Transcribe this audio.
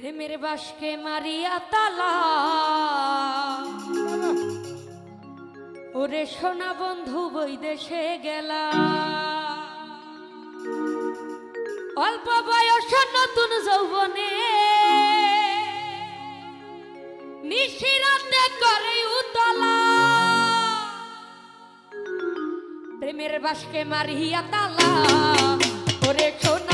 প্রেমের বাসকে মারিয়া তালা। ওরে সোনা বন্ধু বৈদেশে গেলা। অল্প বয়স নতুন যৌবনে নিশিরাতে করে উতলা। প্রেমের বাসকে মারিয়া তালা। ওরে সোনা